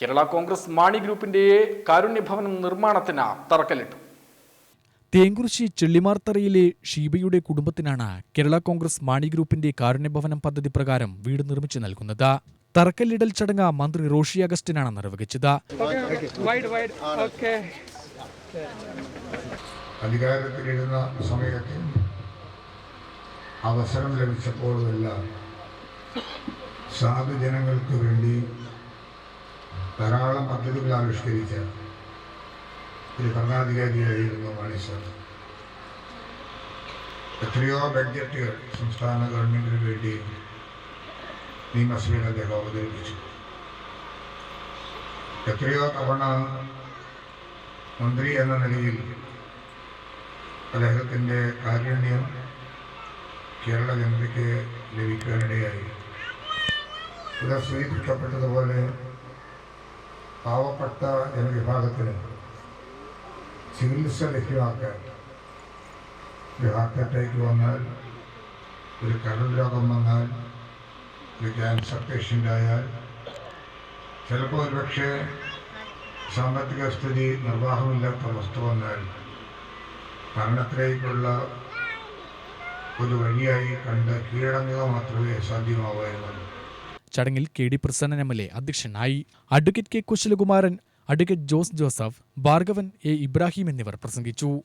കേരള കോൺഗ്രസ് മാണി ഗ്രൂപ്പിന്റെ കാരുണ്യഭവനം നിർമ്മാണത്തിന് തറക്കല്ലിട്ടു. തേങ്കുറിശി ചെള്ളിമാർത്തറയിലെ ഷീബയുടെ കുടുംബത്തിനാണ് കേരള കോൺഗ്രസ് മാണി ഗ്രൂപ്പിന്റെ കാരുണ്യഭവനം പദ്ധതി പ്രകാരം വീട് നിർമ്മിച്ചു നൽകുന്നത്. തറക്കല്ലിടൽ ചടങ്ങ് മന്ത്രി റോഷി അഗസ്റ്റിനാണ് നിർവഹിച്ചത്. അധികാരത്തിലിരുന്ന സമയത്ത് അവസരം ലഭിച്ചപ്പോഴുമെല്ലാം സാധുജനങ്ങൾക്ക് വേണ്ടി ധാരാളം പദ്ധതികൾ ആവിഷ്കരിച്ച ഒരു ഭരണാധികാരിയായിരുന്നു മാണി സാർ എത്രയോ ബഡ്ജറ്റുകൾ സംസ്ഥാന ഗവൺമെന്റിന് വേണ്ടി നിയമസഭയിൽ അദ്ദേഹം അവതരിപ്പിച്ചു. എത്രയോ തവണ മന്ത്രി എന്ന നിലയിൽ അദ്ദേഹത്തിന്റെ കാരുണ്യം കേരള ജനതയ്ക്ക് ലഭിക്കാനിടയായി. ഇവിടെ സൂചിപ്പിക്കപ്പെട്ടതുപോലെ പാവപ്പെട്ട ജനവിഭാഗത്തിന് ചികിത്സ ലഭ്യമാക്കാൻ ഒരു ഹാർട്ട് അറ്റാക്ക് വന്നാൽ ഒരു കരൾ രോഗം വന്നാൽ ഒരു ക്യാൻസർ പേഷ്യന്റ് ആയാൽ ചിലപ്പോൾ ഒരുപക്ഷെ സാമ്പത്തിക സ്ഥിതി നിർവാഹമില്ലാത്ത അവസ്ഥ വന്നാൽ മരണത്തിലേക്കുള്ള ഒരു വഴിയായി കണ്ട് കീഴടങ്ങുക മാത്രമേ സാധ്യമാവുമായിരുന്നുള്ളൂ ചടങ്ങിൽ K D Prasannan M L A അധ്യക്ഷനായി. Advocate K Kushalakumaran advocate Jose Joseph Bhargavan A Ibrahim എന്നിവർ പ്രസംഗിച്ചു.